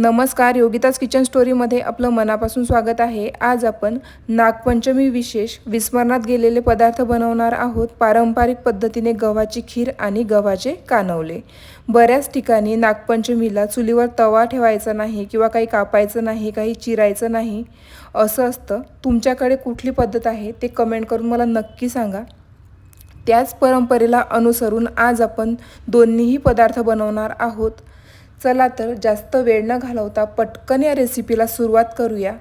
नमस्कार योगिताज किचन स्टोरीमध्ये आपलं मनापासून स्वागत आहे. आज आपण नागपंचमी विशेष विस्मरणात गेलेले पदार्थ बनवणार आहोत. पारंपरिक पद्धतीने गव्हाची खीर आणि गव्हाचे कानवले. बऱ्याच ठिकाणी नागपंचमीला चुलीवर तवा ठेवायचा नाही किंवा काही कापायचं नाही काही चिरायचं नाही असं असतं. तुमच्याकडे कुठली पद्धत आहे ते कमेंट करून मला नक्की सांगा. त्याच परंपरेला अनुसरून आज आपण दोन्हीही पदार्थ बनवणार आहोत. चला तर जास्त वेळ न घालवता पटकन या रेसिपीला सुरुवात करूया.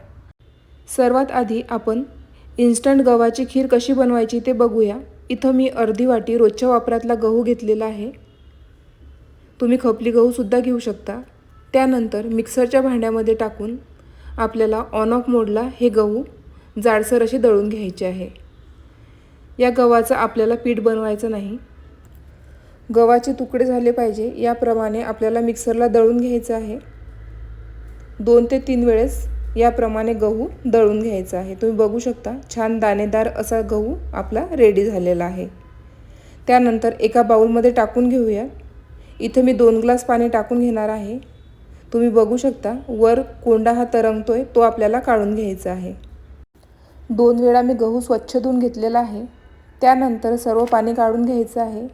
सर्वात आधी आपण इन्स्टंट गव्हाची खीर कशी बनवायची ते बघूया. इथं मी अर्धी वाटी रोजच्या वापरातला गहू घेतलेला आहे. तुम्ही खपली गहूसुद्धा घेऊ शकता. त्यानंतर मिक्सरच्या भांड्यामध्ये टाकून आपल्याला ऑन ऑफ मोडला हे गहू जाडसर असे दळून घ्यायचे आहे. या गव्हाचं आपल्याला पीठ बनवायचं नाही. गव्हाचे तुकडे झाले पाहिजे याप्रमाणे आपल्याला मिक्सरला दळून घ्यायचं आहे. दोन ते तीन वेळेस याप्रमाणे गहू दळून घ्यायचा आहे. तुम्ही बघू शकता छान दाणेदार असा गहू आपला रेडी झालेला आहे. त्यानंतर एका बाऊलमध्ये टाकून घेऊया. इथे मी दोन ग्लास पाणी टाकून घेणार आहे. तुम्ही बघू शकता वर कोंडा हा तरंगतो आहे तो आपल्याला काढून घ्यायचा आहे. दोन वेळा मी गहू स्वच्छ धुवून घेतलेला आहे. त्यानंतर सर्व पाणी काढून घ्यायचं आहे.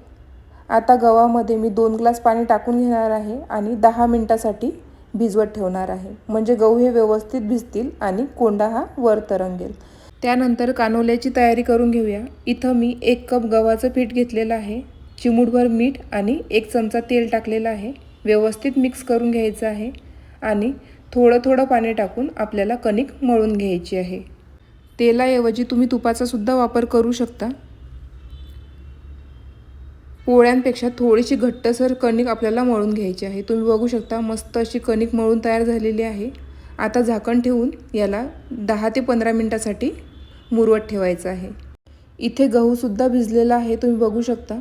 आता गव्हामध्ये मी दोन ग्लास पाणी टाकून घेणार आहे आणि दहा मिनटासाठी भिजवत ठेवणार आहे. म्हणजे गहू हे व्यवस्थित भिजतील आणि कोंडा हा वर तरंगेल. त्यानंतर कानोल्याची तयारी करून घेऊया. इथं मी एक कप गव्हाचं पीठ घेतलेलं आहे. चिमूटभर मीठ आणि एक चमचा तेल टाकलेलं आहे. व्यवस्थित मिक्स करून घ्यायचं आहे आणि थोडं थोडं पाणी टाकून आपल्याला कणिक मळून घ्यायची आहे. तेलाऐवजी तुम्ही तुपाचासुद्धा वापर करू शकता. पोळ्यांपेक्षा थोडीशी घट्टसर कणिक आपल्याला मळून घ्यायची आहे. तुम्ही बघू शकता मस्त अशी कणिक मळून तयार झालेली आहे. आता झाकण ठेवून याला दहा ते पंधरा मिनटासाठी मुरवत ठेवायचं आहे. इथे गहूसुद्धा भिजलेला आहे तुम्ही बघू शकता.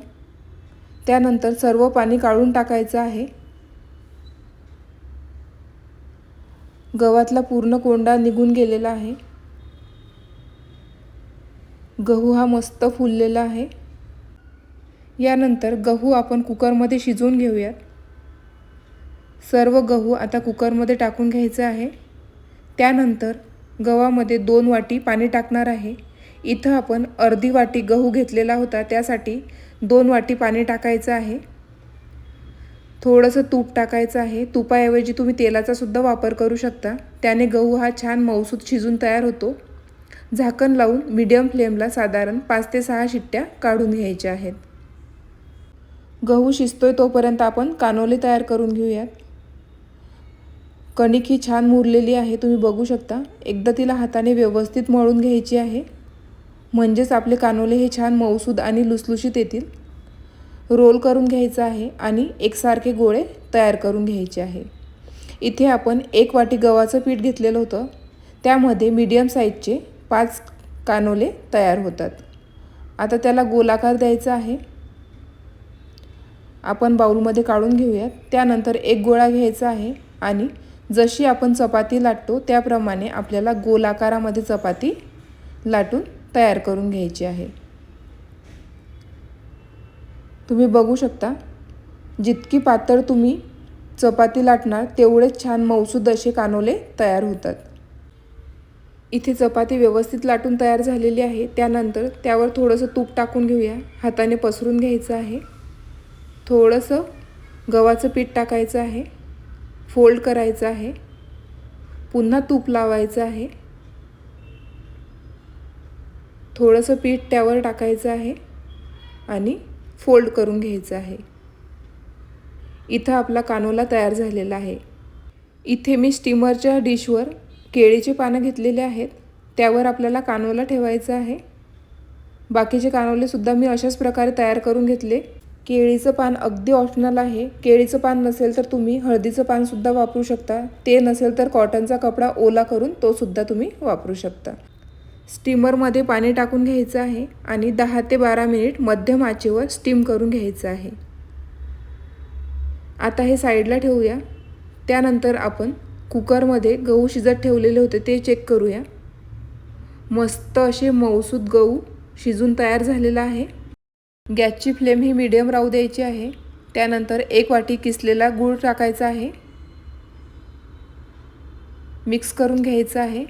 त्यानंतर सर्व पाणी काढून टाकायचं आहे. गव्हातला पूर्ण कोंडा निघून गेलेला आहे. गहू हा मस्त फुललेला आहे. यानंतर गहू आपण कुकरमध्ये शिजवून घेऊयात. सर्व गहू आता कुकरमध्ये टाकून घ्यायचं आहे. त्यानंतर गव्हामध्ये दोन वाटी पाणी टाकणार आहे. इथं आपण अर्धी वाटी गहू घेतलेला होता त्यासाठी दोन वाटी पाणी टाकायचं आहे. थोडंसं तूप टाकायचं आहे. तुपाऐवजी तुम्ही तेलाचासुद्धा वापर करू शकता. त्याने गहू हा छान मऊसूत शिजून तयार होतो. झाकण लावून मीडियम फ्लेमला साधारण पाच ते सहा शिट्ट्या काढून घ्यायच्या आहेत. गहू शिजतोय तोपर्यंत आपण कानोले तयार करून घेऊयात. कणिक ही छान मुरलेली आहे तुम्ही बघू शकता. एकदा तिला हाताने व्यवस्थित मळून घ्यायची आहे. म्हणजेच आपले कानोले हे छान मऊसूद आणि लुसलुशीत येतील. रोल करून घ्यायचं आहे आणि एकसारखे गोळे तयार करून घ्यायचे आहे. इथे आपण एक वाटी गव्हाचं पीठ घेतलेलं होतं. त्यामध्ये मीडियम साईजचे पाच कानोले तयार होतात. आता त्याला गोलाकार द्यायचा आहे. आपण बाऊलमध्ये काढून घेऊयात. त्यानंतर एक गोळा घ्यायचा आहे आणि जशी आपण चपाती लाटतो त्याप्रमाणे आपल्याला गोल आकारामध्ये चपाती लाटून तयार करून घ्यायची आहे. तुम्ही बघू शकता जितकी पातळ तुम्ही चपाती लाटणार तेवढेच छान मौसूद असे कानोले तयार होतात. इथे चपाती व्यवस्थित लाटून तयार झालेली आहे. त्यानंतर त्यावर थोडंसं तूप टाकून घेऊया. हाताने पसरून घ्यायचं आहे. थोडंसं गव्हाचं पीठ टाकायचं आहे. फोल्ड करायचं आहे. पुन्हा तूप लावायचं आहे. थोडंसं पीठ त्यावर टाकायचं आहे आणि फोल्ड करून घ्यायचं आहे. इथं आपला कानोला तयार झालेला आहे. इथे मी स्टीमरच्या डिशवर केळीचे पानं घेतलेले आहेत. त्यावर आपल्याला कानोला ठेवायचं आहे. बाकीचे कानोलेसुद्धा मी अशाच प्रकारे तयार करून घेतले. केळीचं पान अगदी ऑप्शनल आहे. केळीचं पान नसेल तर तुम्ही हळदीचं पानसुद्धा वापरू शकता. ते नसेल तर कॉटनचा कपडा ओला करून तोसुद्धा तुम्ही वापरू शकता. स्टीमरमध्ये पाणी टाकून घ्यायचं आहे आणि दहा ते बारा मिनिट मध्यम आचेवर स्टीम करून घ्यायचं आहे. आता हे साईडला ठेवूया. त्यानंतर आपण कुकरमध्ये गहू शिजत ठेवलेले होते ते चेक करूया. मस्त असे मऊसूद गहू शिजून तयार झालेला आहे. गॅसची फ्लेम ही मीडियम राहू द्यायची आहे. त्यानंतर एक वाटी किसलेला गूळ टाकायचा आहे. मिक्स करून घ्यायचं आहे.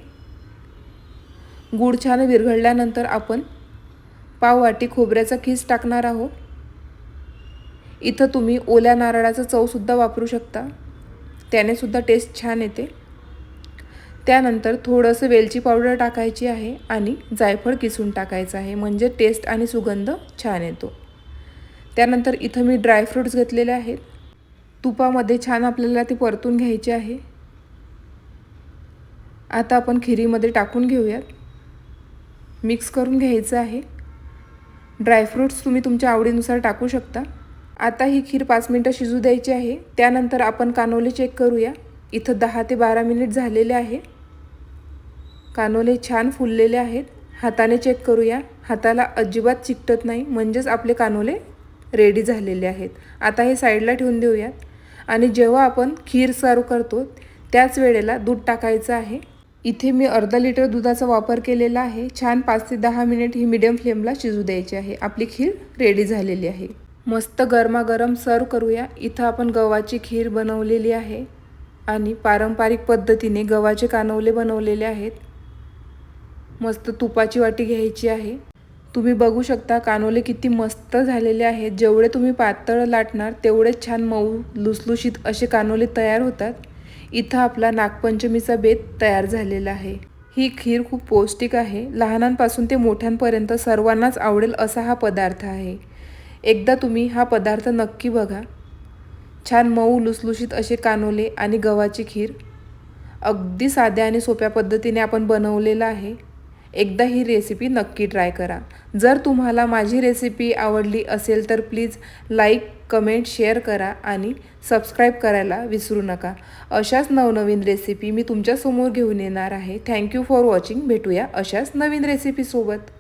गूळ छान विरघळल्यानंतर आपण पाव वाटी खोबऱ्याचा खीस टाकणार आहोत. इथं तुम्ही ओल्या नारळाचं चवसुद्धा वापरू शकता. त्याने सुद्धा टेस्ट छान येते. त्यानंतर थोडंसं वेलची पावडर टाकायची आहे आणि जायफळ किसून टाकायचं आहे. म्हणजे टेस्ट आणि सुगंध छान येतो. त्यानंतर इथं मी ड्रायफ्रूट्स घेतलेले आहेत. तुपामध्ये छान आपल्याला ते परतून घ्यायचे आहे. आता आपण खिरीमध्ये टाकून घेऊयात. मिक्स करून घ्यायचं आहे. ड्रायफ्रूट्स तुम्ही तुमच्या आवडीनुसार टाकू शकता. आता ही खीर पाच मिनटं शिजू द्यायची आहे. त्यानंतर आपण कानोले चेक करूया. इथं दहा ते बारा मिनिट झालेले आहे. कानोले छान फुललेले आहेत. हाताने चेक करूया. हाताला अजिबात चिकटत नाही. म्हणजेच आपले कानोले रेडी झालेले आहेत. आता हे साईडला ठेवून देऊयात. आणि जेव्हा आपण खीर सर्व करतो त्याच वेळेला दूध टाकायचं आहे. इथे मी अर्धा लिटर दुधाचा वापर केलेला आहे. छान पाच ते दहा मिनिट ही मिडियम फ्लेमला शिजू द्यायची आहे. आपली खीर रेडी झालेली आहे. मस्त गरमागरम सर्व करूया. इथं आपण गव्हाची खीर बनवलेली आहे. आणि पारंपरिक पद्धतीने गव्हाचे कानवले बनवलेले आहेत. मस्त तुपाची वाटी घ्यायची आहे. तुम्ही बघू शकता कानोले किती मस्त झालेले आहेत. जेवढे तुम्ही पातळ लाटणार तेवढेच छान मऊ लुसलुशीत असे कानोले तयार होतात. इथं आपला नागपंचमीचा बेत तयार झालेला आहे. ही खीर खूप पौष्टिक आहे. लहानांपासून ते मोठ्यांपर्यंत सर्वांनाच आवडेल असा हा पदार्थ आहे. एकदा तुम्ही हा पदार्थ नक्की बघा. छान मऊ लुसलुशीत असे कानोले आणि गव्हाची खीर. अगदी साध्या आणि सोप्या पद्धतीने आपण बनवलेलं आहे. एकदा ही रेसिपी नक्की ट्राय करा. जर तुम्हाला माझी रेसिपी आवडली असेल तर प्लीज लाईक कमेंट शेअर करा आणि सबस्क्राईब करायला विसरू नका. अशाच नवनवीन रेसिपी मी तुमच्यासमोर घेऊन येणार आहे. थँक्यू फॉर वॉचिंग भेटूया अशाच नवीन रेसिपीसोबत